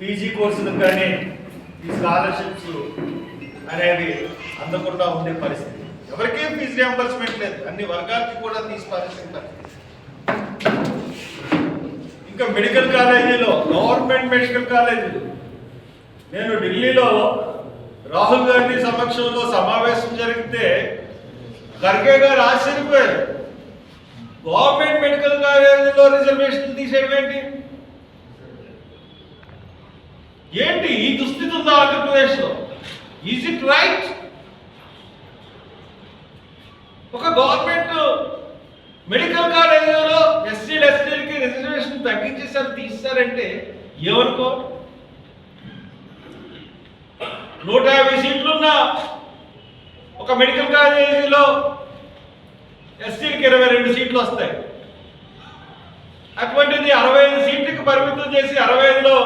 PG కోర్సులకు కానీ ఈ స్కాలర్షిప్స్ అనేవి అందకుండా ఉండే పరిస్థితి. ఎవరికీ ఫీజు రియంబర్స్మెంట్ లేదు. అన్ని వర్గాలకి కూడా తీసి పరిస్థితి ఇంకా మెడికల్ కాలేజీలో గవర్నమెంట్ మెడికల్ కాలేజీలు. నేను ఢిల్లీలో రాహుల్ గాంధీ సమక్షంలో సమావేశం జరిగితే ఖర్గే గారు ఆశ్చర్యపోయారు. గవర్నమెంట్ మెడికల్ కాలేజీలో రిజర్వేషన్ తీసేయడం ఏంటి? ఏంటి ఈ దుస్థితి ఉందా ఆంధ్రప్రదేశ్లో? ఈజ్ ఇట్ రైట్ ఒక గవర్నమెంట్ మెడికల్ కాలేజీలో ఎస్సీలు ఎస్టీలకి రిజర్వేషన్ తగ్గించేసారు తీస్తారంటే ఏమనుకో నూట యాభై సీట్లున్న ఒక మెడికల్ కాలేజీలో ఎస్సీలకి ఇరవై రెండు సీట్లు వస్తాయి. అటువంటిది అరవై ఐదు సీట్లకు పరిమితం చేసి అరవై ఐదులో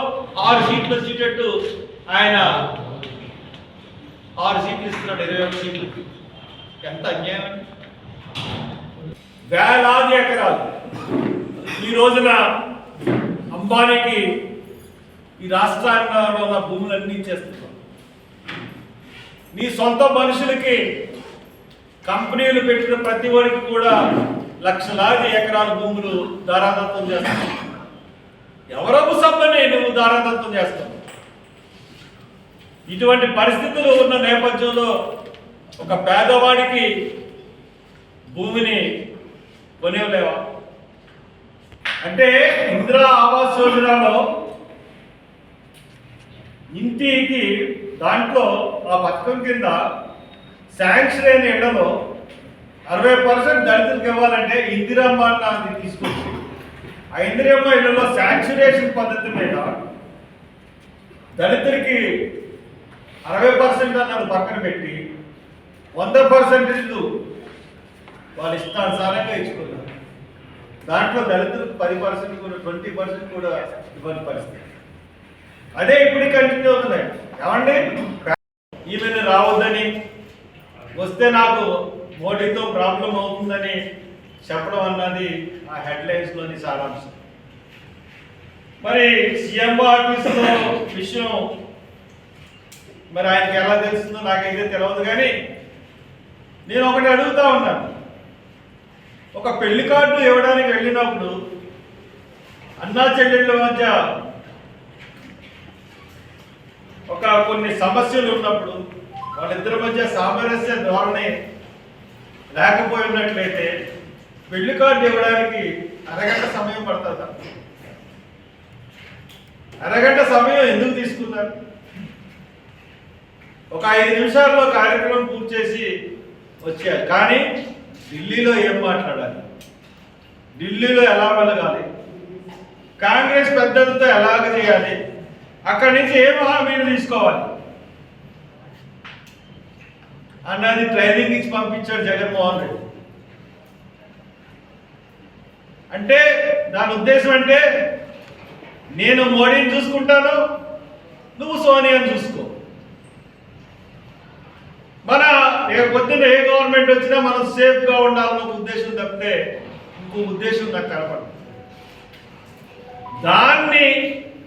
ఆరు సీట్లు వచ్చేటట్టు ఆయన ఆరు సీట్లు ఇస్తున్నాడు ఇరవై ఒక సీట్లకి ఎంత అన్యాయం. వేలాది ఎకరాలు. ఈ రోజున అంబానీకి ఈ రాష్ట్రాల్లో ఉన్న భూములన్నీ ఇచ్చేస్తున్నాం నీ సొంత మనుషులకి కంపెనీలు పెట్టిన ప్రతి వాడికి కూడా లక్షలాది ఎకరాల భూములు దారాదత్తం చేస్తావు. ఎవరపు సబ్బని నువ్వు దారాదత్తం చేస్తావు? ఇటువంటి పరిస్థితులు ఉన్న నేపథ్యంలో ఒక పేదవాడికి భూమిని కొనేవలేవా? అంటే ఇందిరా ఆవాస్ యోజనలో ఇంటికి దాంట్లో ఆ పథకం కింద శాంక్షన్ అయిన ఇళ్ళలో అరవై పర్సెంట్ దళితులకు ఇవ్వాలంటే ఇందిరమ్మ అన్నది తీసుకొచ్చి ఆ ఇందిరమ్మ ఇళ్ళలో శాంక్షనేషన్ పద్ధతి మీద దళితులకి అరవై పర్సెంట్ అన్నది పక్కన పెట్టి వంద పర్సెంట్ ఇల్లు వాళ్ళు ఇష్టానుసారంగా ఇచ్చుకున్నారు. దాంట్లో దళితులకు పది పర్సెంట్ కూడా ట్వంటీ పర్సెంట్ కూడా ఇవ్వని పరిస్థితి. అదే ఇప్పుడు కంటిన్యూ అవుతున్నాయి. ఏమండి? ఈమెను రావద్దని వస్తే నాకు మోడీతో ప్రాబ్లం అవుతుందని చెప్పడం అన్నది ఆ హెడ్లైన్స్లోని సారాంశం. మరి సీఎం ఆఫీసులో విషయం మరి ఆయనకి ఎలా తెలుస్తుందో నాకైతే తెలియదు కానీ నేను ఒకటి అడుగుతా ఉన్నాను. ఒక పెళ్ళి కార్డు ఇవ్వడానికి వెళ్ళినప్పుడు అన్నా చెల్లెళ్ళ మధ్య ఒక కొన్ని సమస్యలు ఉన్నప్పుడు వాళ్ళిద్దరి మధ్య సామరస్య ధోరణి లేకపోయినట్లయితే పెళ్ళి కార్డు ఇవ్వడానికి అరగంట సమయం పడుతుందా అరగంట సమయం ఎందుకు తీసుకున్నారు? ఒక ఐదు నిమిషాల్లో కార్యక్రమం పూర్తి చేసి వచ్చారు. కానీ ఢిల్లీలో ఏం మాట్లాడాలి? ఢిల్లీలో ఎలా వెళ్ళగాలి కాంగ్రెస్ పెద్దలతో ఎలాగ చేయాలి? అక్కడి నుంచి ఏం హామీలు తీసుకోవాలి? అన్నది ట్రైనింగ్ ఇచ్చి పంపించాడు జగన్మోహన్ రెడ్డి. అంటే దాని ఉద్దేశం అంటే నేను మోడీని చూసుకుంటాను నువ్వు సోనియాని చూసుకో. మన రేపు పొద్దున్న ఏ గవర్నమెంట్ వచ్చినా మనం సేఫ్గా ఉండాలన్న ఉద్దేశం తప్పితే ఇంకో ఉద్దేశం నాకు కనపడదు. దాన్ని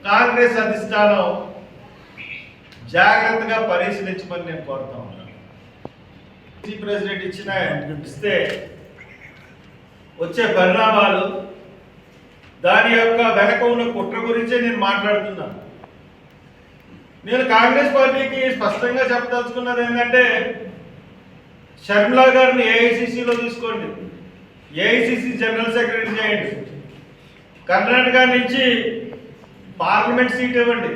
కాంగ్రెస్ అధిష్టానం జాగ్రత్తగా పరిశీలించమని నేను కోరుతా ఉన్నాను ప్రెసిడెంట్ ఇచ్చిన ఇస్తే వచ్చే పరిణామాలు దాని యొక్క వెనక ఉన్న కుట్ర గురించే నేను మాట్లాడుతున్నాను. నేను కాంగ్రెస్ పార్టీకి స్పష్టంగా చెప్పదలుచుకున్నది ఏంటంటే షర్మిలా గారిని ఏఐసిసిలో తీసుకోండి. ఏఐసిసి జనరల్ సెక్రటరీ చేయండి. కర్ణాటక నుంచి పార్లమెంట్ సీట్ ఇవ్వండి.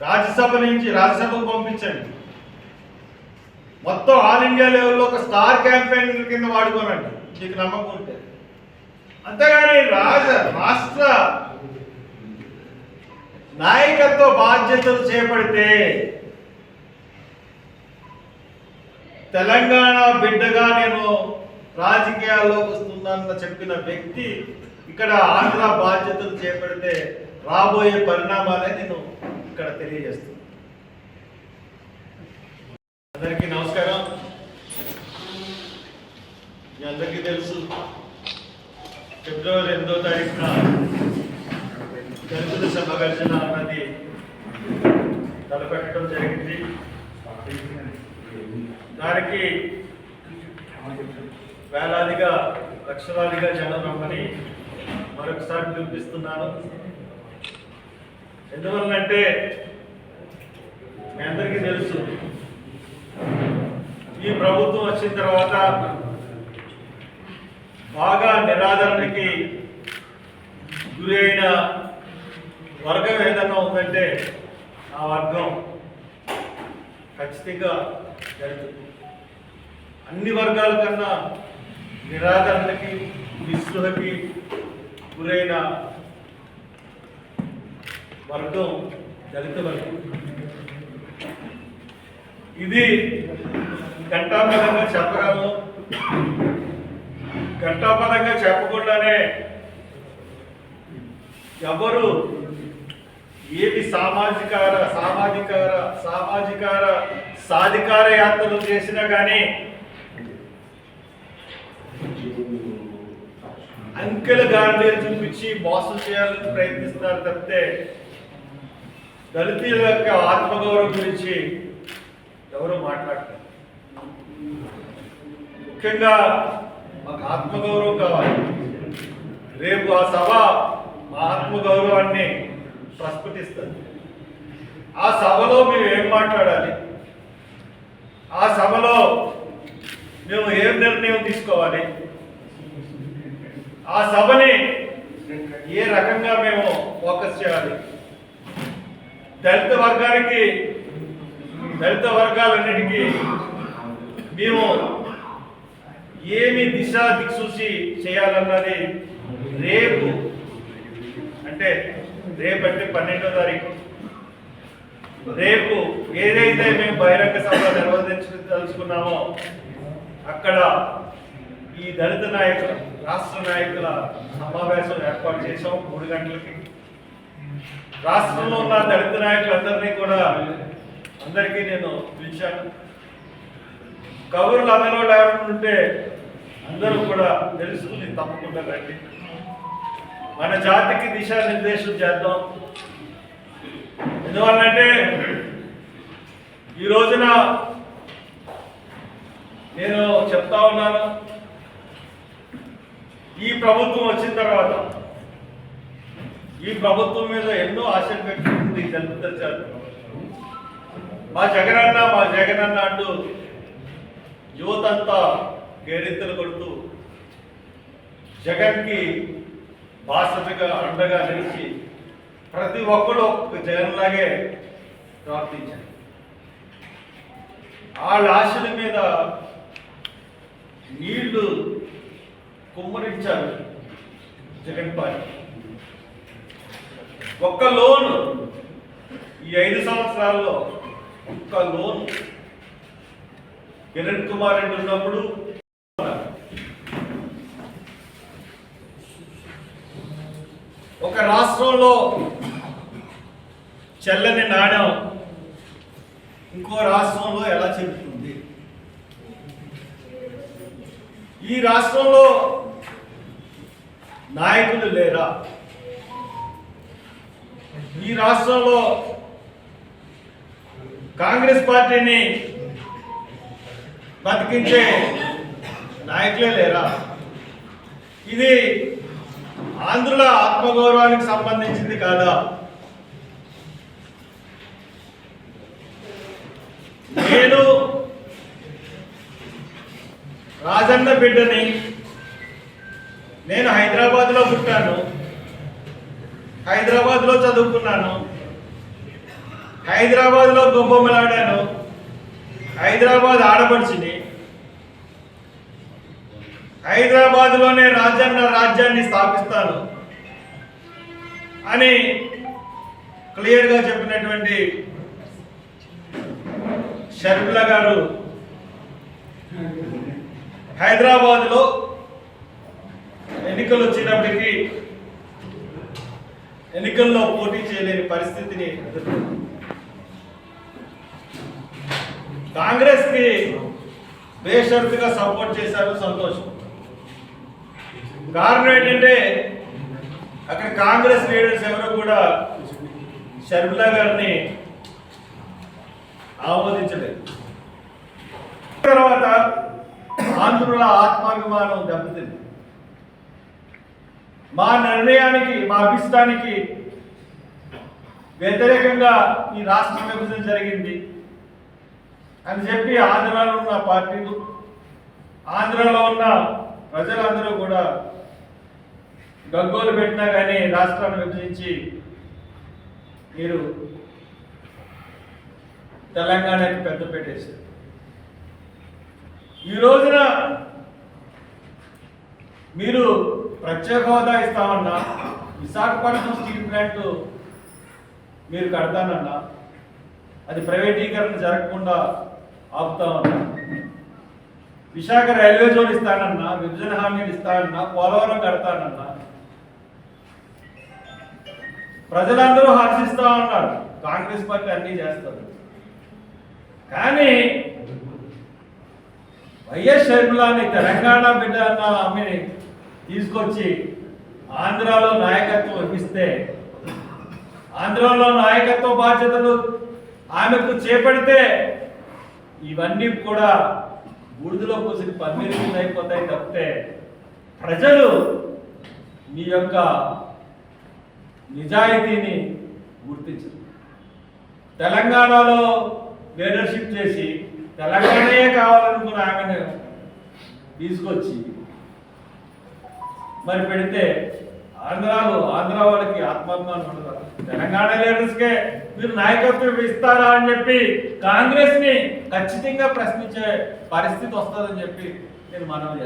రాజ్యసభ నుంచి రాజ్యసభకు పంపించండి. మొత్తం ఆల్ ఇండియా లెవెల్లో ఒక స్టార్ క్యాంపెయిన్ కింద వాడుకోనండి. మీకు నమ్మకం ఉంటే. అంతేగాని రాజ రాష్ట్ర నాయకత్వ బాధ్యతలు చేపడితే తెలంగాణ బిడ్డగా నేను రాజకీయాల్లోకి వస్తున్నానని చెప్పిన వ్యక్తి ఇక్కడ ఆంధ్ర బాధ్యతలు చేపడితే రాబోయే పరిణామాలే నేను ఇక్కడ తెలియజేస్తున్నాను అందరికీ నమస్కారం మీ అందరికీ తెలుసు ఫిబ్రవరి ఎనిమిదో తారీఖున దళితుల సభ గర్జన అన్నది తలపెట్టడం జరిగింది. దానికి వేలాదిగా లక్షలాదిగా జనం రమ్మని మరొకసారి చూపిస్తున్నాను. ఎందువల్లంటే మీ అందరికీ తెలుసు ఈ ప్రభుత్వం వచ్చిన తర్వాత బాగా నిరాదరణకి గురి అయిన వర్గం ఏదన్నా ఉందంటే ఆ వర్గం ఖచ్చితంగా జరుగుతుంది. అన్ని వర్గాల కన్నా నిరాదరణకి నిస్పృహకి గురైన వర్గం దళిత వర్గం. ఇది ఘంటాపదంగా చెప్పగలను. ఘంటాపదంగా చెప్పకుండానే ఎవరు ఏమి సామాజికార సామాజికార సామాజికార సాధికార యాత్రలు చేసినా కానీ అంకెల గాంధీలు చూపించి మోసం చేయాలని ప్రయత్నిస్తున్నారు తప్పితే దళితుల యొక్క ఆత్మగౌరవం గురించి ఎవరు మాట్లాడతారు? ముఖ్యంగా మాకు ఆత్మగౌరవం కావాలి. రేపు ఆ సభ మా ఆత్మగౌరవాన్ని ప్రస్ఫుటిస్తుంది. ఆ సభలో మేము ఏం మాట్లాడాలి? ఆ సభలో మేము ఏం నిర్ణయం తీసుకోవాలి? ఆ సభని ఏ రకంగా మేము ఫోకస్ చేయాలి? దళిత వర్గానికి దళిత వర్గాలన్నిటికీ మేము ఏమి దిశ దిక్సూచి చేయాలన్నది రేపు. అంటే రేపు అంటే పన్నెండో తారీఖు. రేపు ఏదైతే మేము బహిరంగ సభ నిర్వహించదలుచుకున్నామో అక్కడ ఈ దళిత నాయకుల రాష్ట్ర నాయకుల సమావేశం ఏర్పాటు చేసాం మూడు గంటలకి. రాష్ట్రంలో ఉన్న దళిత నాయకులందరినీ కూడా అందరికీ నేను పిలిచాను. కబుర్లు అందరూ ఎవరు ఉంటే అందరూ కూడా తెలుసుకుని తప్పకుండా రండి. మన జాతికి దిశానిర్దేశం చేద్దాం. ఎందువల్లంటే ఈ రోజున నేను చెప్తా ఉన్నాను. ఈ ప్రభుత్వం వచ్చిన తర్వాత ఈ ప్రభుత్వం మీద ఎన్నో ఆశలు పెట్టుకుంది దళిత జాతి మా జగనన్న మా జగనన్న అంటూ యువతంతా కేరింతలు కొడుతూ జగన్కి బాసటగా అండగా నిలిచి ప్రతి ఒక్కరు ఒక జగన్లాగే ప్రార్థించారు. వాళ్ళ ఆశల మీద నీళ్ళు కుమ్మరించారు జగన్ పార్టీ. ఒక్క లోన్ ఈ ఐదు సంవత్సరాల్లో ఒక్క లోన్ కిరణ్ కుమార్ రెడ్డి ఉన్నప్పుడు ఒక రాష్ట్రంలో చెల్లని నాణ్యం ఇంకో రాష్ట్రంలో ఎలా చెబుతుంది ఈ రాష్ట్రంలో నాయకులు లేరా? ఈ రాష్ట్రంలో కాంగ్రెస్ పార్టీని బతికించే నాయకులే లేరా? ఇది ఆంధ్రుల ఆత్మగౌరవానికి సంబంధించింది కాదా? నేను రాజన్న బిడ్డని నేను హైదరాబాద్లో పుట్టాను హైదరాబాద్లో చదువుకున్నాను హైదరాబాద్లో గొప్పమలాడాను హైదరాబాద్ ఆడపడిచింది హైదరాబాద్లోనే రాజన్న రాజ్యాన్ని స్థాపిస్తాను అని క్లియర్గా చెప్పినటువంటి షర్మిల గారు హైదరాబాద్లో ఎన్నికలు వచ్చినప్పటికీ ఎన్నికల్లో పోటీ చేయలేని పరిస్థితిని ఎదుర్కొంది కాంగ్రెస్కి బేషరతుగా సపోర్ట్ చేశారు సంతోషం. కారణం ఏంటంటే అక్కడ కాంగ్రెస్ లీడర్స్ ఎవరు కూడా షర్మిలా గారిని ఆమోదించలేదు. తర్వాత ఆంధ్రుల ఆత్మాభిమానం దెబ్బతింది. మా నిర్ణయానికి మా అభిష్టానికి వ్యతిరేకంగా ఈ రాష్ట్ర విభజన జరిగింది అని చెప్పి ఆంధ్రాలో ఉన్న పార్టీలు ఆంధ్రాలో ఉన్న ప్రజలందరూ కూడా గగ్గోలు పెట్టినా కానీ రాష్ట్రాన్ని విభజించి మీరు తెలంగాణకి పెద్ద పెట్టేశారు. ఈ రోజున మీరు ప్రత్యేక హోదా ఇస్తామన్నా విశాఖపట్నం స్టీల్ ప్లాంట్ మీరు కడతానన్నా అది ప్రైవేటీకరణ జరగకుండా ఆపుతామన్నా విశాఖ రైల్వే జోన్ ఇస్తానన్నా విభజన హామీలు ఇస్తానన్నా పోలవరం కడతానన్నా ప్రజలందరూ హర్షిస్తా ఉన్నారు. కాంగ్రెస్ పార్టీ అన్నీ చేస్తారు. కానీ వైఎస్ షర్మిలాని తెలంగాణ బిడ్డ అన్న ఆమెని తీసుకొచ్చి ఆంధ్రాలో నాయకత్వం వహిస్తే ఆంధ్రాలో నాయకత్వ బాధ్యతలు ఆమెకు చేపడితే ఇవన్నీ కూడా బూడిదలో పోసిన పన్నీరు అయిపోతాయి తప్పితే ప్రజలు మీ యొక్క నిజాయితీని గుర్తించరు. తెలంగాణలో లీడర్షిప్ చేసి తెలంగాణయే కావాలనుకున్న ఆమెను తీసుకొచ్చి మరి పెడితే ఆంధ్రాలో ఆంధ్ర వాళ్ళకి ఆత్మాభిమానం ఉండదు తెలంగాణ లీడర్స్కే మీరు నాయకత్వం ఇస్తారా అని చెప్పి కాంగ్రెస్ని ఖచ్చితంగా ప్రశ్నించే పరిస్థితి వస్తుందని చెప్పి నేను మనం